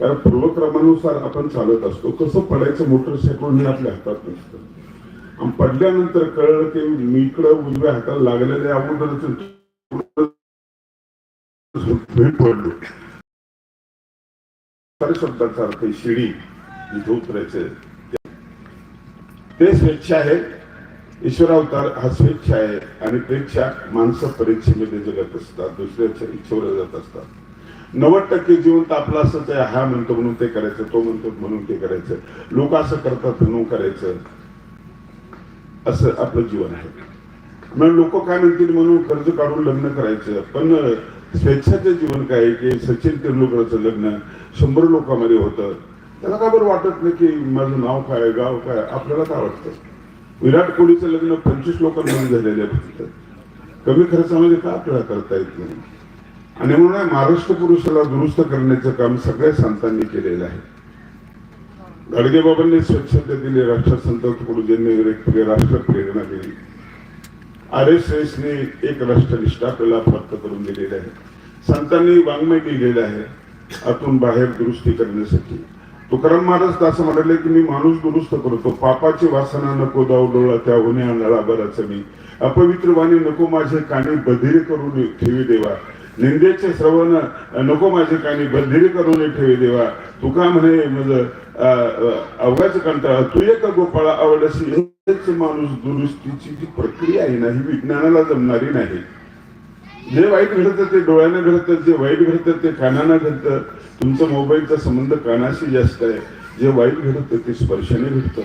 कारण पूर्वक्रमानुसार आपण चालत असतो. कसं पडायचं मोटरसायकल हे आपल्या हातात नसतं. आणि पडल्यानंतर कळलं की मी इकडं उजव्या हाताला लागलेल्या अगोदरच पडलो. शब्दाचा अर्थ आहे शिडी. जिथे उतरायचे ते स्वेच्छा आहे. ईश्वरावतार हा स्वेच्छा आहे. आणि प्रेक्षा माणसं परीक्षेमध्ये जगत असतात. दुसऱ्याच्या इच्छेवर जात असतात. नव्वद टक्के जीवन तर आपलं असंच आहे हा म्हणतो म्हणून ते करायचं तो म्हणतो म्हणून ते करायचं. लोक असं करतात म्हणून करायचं. असं आपलं जीवन आहे. मग लोक काय म्हणतील म्हणून कर्ज काढून लग्न करायचं? पण स्वेच्छाचं जीवन काय आहे की सचिन तेंडुलकरचं लग्न शंभर लोकांमध्ये होतं? त्याला का बरं वाटत नाही की माझं नाव काय गाव काय आपल्याला काय वाटतं? विराट कोहलीचं लग्न पंचवीस लोकांमध्ये झालेलं आहे फक्त. कमी खर्चामध्ये का आपल्याला करता येत नाही? आणि म्हणून महाराष्ट्र पुरुषाला दुरुस्त करण्याचं काम सगळ्या संतांनी केलेलं आहे. गाडगेबाबांनी स्वच्छता दिली राष्ट्रसंत गुरुजींनी राष्ट्र प्रेरणा दिली. आर एस एसने एक राष्ट्रनिष्ठा आपल्याला प्राप्त करून दिलेली आहे. संतांनी वाङ्मय लिहिलेलं आहे आतून बाहेर दुरुस्ती करण्यासाठी. तुकाराम महाराज असं म्हणाले की मी माणूस दुरुस्त करतो पापाची वासना नको दाव डोळा त्या होणे नळा बराच मी. अपवित्र वाणी नको माझे काने बधीर करून ठेवी देवा. निंदेचे श्रवण नको माझे कानी बंधिरी करून ठेवी देवा. तुका म्हणे मज अवघाच कंटाळा. तू एक गोपाळा आवडशी अशी माणूस दुरुस्तीची जी प्रक्रिया आहे ना ही विज्ञानाला जमणारी नाही. जे वाईट घडतं ते डोळ्यानं घडतं जे वाईट घडतं ते कानानं घडतं. तुमचा मोबाईलचा संबंध कानाशी जास्त आहे. जे वाईट घडतं ते स्पर्शाने घडतं.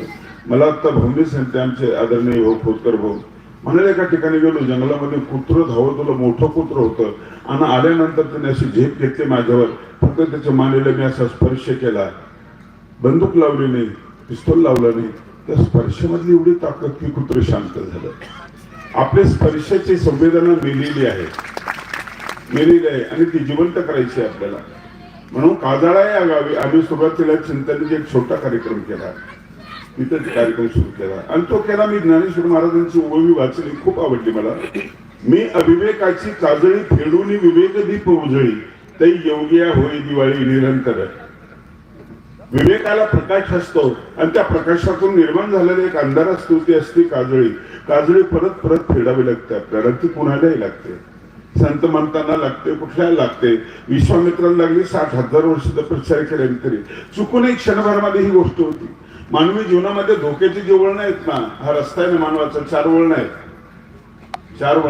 मला आता भाऊने सांगते आमचे आदरणीय भाऊ खोतकर भाऊ. म्हणाले एका ठिकाणी गेलो जंगलामध्ये कुत्र धावत तुला मोठं कुत्र होतं. आणि आल्यानंतर त्याने अशी झेप घेतली माझ्यावर. फक्त त्याच्या मानेला मी असा स्पर्श केला. बंदूक लावली नाही पिस्तूल लावलं नाही. त्या स्पर्शामधली एवढी ताकद की कुत्र शांत झालं. आपल्या स्पर्शाची संवेदना मेलेली आहे. मेलेली आहे. आणि ती जिवंत करायची आहे आपल्याला. म्हणून काजाळा या गावी आम्ही सुरुवातीला चिंतनेचा एक छोटा कार्यक्रम केला. तिथेच कार्यक्रम सुरू केला. आणि तो केला मी ज्ञानेश्वर महाराजांची ओळी वाचली खूप आवडली मला. मी अविवेकाची काजळी फेडून विवेक दीप उजळी. ते योग्या होई दिवाळी निरंतर. विवेकाला प्रकाश असतो आणि त्या प्रकाशातून निर्माण झालेली एक अंधार असतो ती असते काजळी. काजळी परत परत फेडावी लागते आपल्याला ती कुणालाही लागते. संत म्हणताना लागते कुठल्या लागते? विश्वामित्राला लागली साठ हजार वर्ष प्रचार केल्यानंतर. चुकून एक क्षणभरामध्ये ही गोष्ट होती. मानवी जीवनामध्ये धोक्याची जी वळण आहेत ना हा रस्ता आहे ना मानवाचा चार वळण आहेत. चार वळण